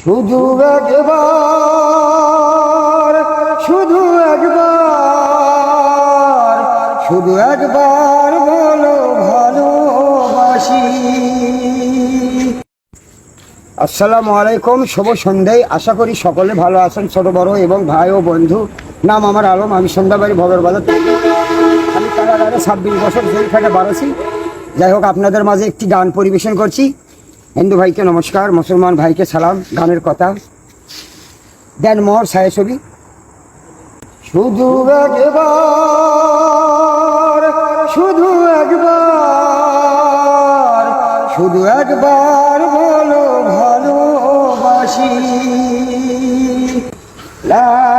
শুধু একবার শুধু একবার শুধু একবার বলো ভালোবাসি। আসসালামু আলাইকুম, শুভ সন্ধ্যায় আশা করি সকলে ভালো আছেন, ছোট, বড় এবং ভাই ও বন্ধু। নাম আমার আলম, আমি সন্ধ্যাবাড়ি ভগর বাজার। আমি কারাগারে ছাব্বিশ বছর জেল থেকে বাড়াছি যাই হোক, আপনাদের মাঝে একটি গান পরিবেশন করছি। হিন্দু ভাইকে নমস্কার, মুসলমান ভাইকে সালাম, গানের কথা। দেন মোহর ছায়া ছবি। শুধু একবার শুধু একবার শুধু একবার বলো ভালোবাসি। লা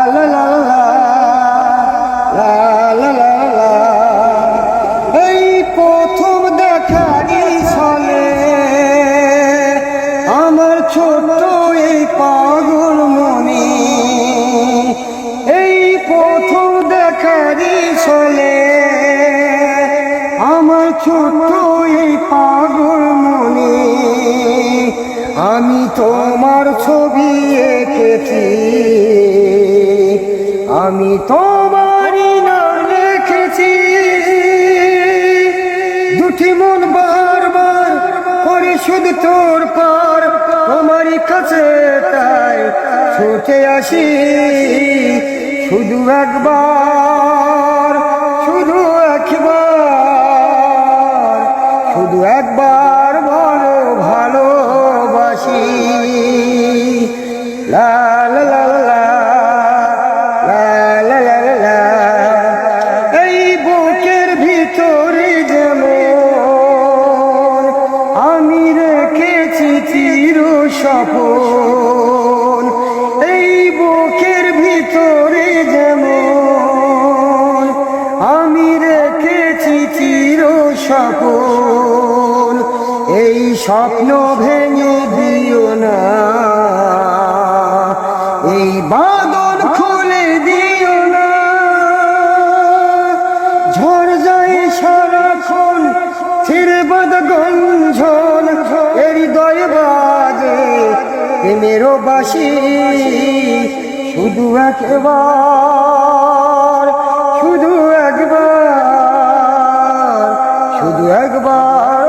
আমার ছোট্ট এই পাগল মনে। আমি তোমার ছবি এঁকেছি। আমি তোমারই নাম লিখেছি দুটি মন বারবার করে শুধু তোর পার। তোমারই কাছে তাই ছুটে আসি। শুধু একবার। এই বুকের ভিতরে যেমন আমি রেখেছি চির সপন, এই বুকের ভিতরে যেমন আমি রেখেছি চির সপন, এই স্বপ্ন ভেঙে শিরবদ গঞ্জন হৃদয় বাজে প্রেমেরও বাসি শুধু একবার শুধু একবার শুধু একবার।